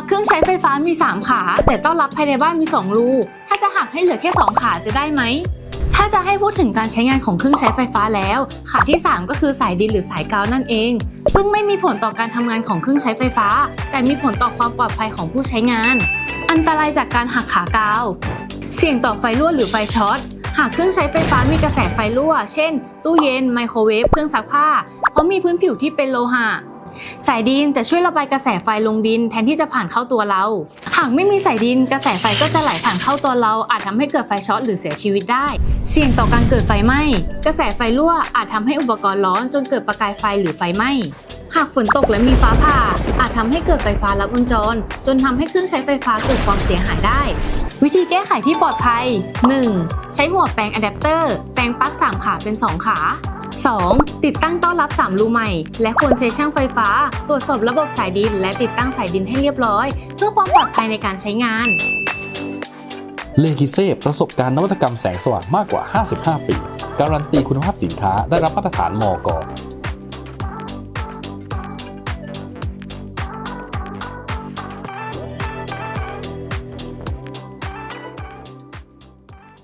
ลั๊กเครื่องใช้ไฟฟ้ามี 3 ขา แต่ต้อนรับภายในบ้านมี 2 รู ถ้าจะหักให้เหลือแค่ 2 ขาจะได้ไหม ถ้าจะให้พูดถึงการใช้งานของเครื่องใช้ไฟฟ้าแล้ว ขาที่ 3 ก็คือสายดินหรือสายกาวนั่นเอง ซึ่งไม่มีผลต่อการทำงานของเครื่องใช้ไฟฟ้า แต่มีผลต่อความปลอดภัยของผู้ใช้งาน อันตรายจากการหักขากาว เสี่ยงต่อไฟรั่วหรือไฟช็อตหากเครื่องใช้ไฟฟ้ามีกระแสไฟรั่ว เช่น ตู้เย็น ไมโครเวฟ เครื่องซักผ้า เพราะมีพื้นผิวที่เป็นโลหะ สายดินจะช่วยระบายกระแสไฟลงดินแทนที่จะผ่านเข้าตัวเรา หากไม่มีสายดินกระแสไฟก็จะไหลผ่านเข้าตัวเรา อาจทำให้เกิดไฟช็อตหรือเสียชีวิตได้ เสี่ยงต่อการเกิดไฟไหม้ กระแสไฟรั่วอาจทำให้อุปกรณ์ร้อนจนเกิดประกายไฟหรือไฟไหม้ หากฝนตกและมีฟ้าผ่า อาจทำให้เกิดไฟฟ้าลัดวงจร จนทำให้เครื่องใช้ไฟฟ้าเกิดความเสียหายได้ วิธีแก้ไขที่ปลอดภัย 1. ใช้หัวแปลงอะแดปเตอร์ แปลงปลั๊ก3ขาเป็น 2 ขา 2. ติดตั้งต้อนรับ3รูใหม่ และควรใช้ช่างไฟฟ้า ตรวจสอบระบบสายดิน และติดตั้งสายดินให้เรียบร้อย เพื่อความปลอดภัยในการใช้งานเลคิเซ่ประสบการณ์นวัตกรรมแสงสว่างมากกว่า 55 ปี การันตีคุณภาพสินค้าได้รับมาตรฐานมอก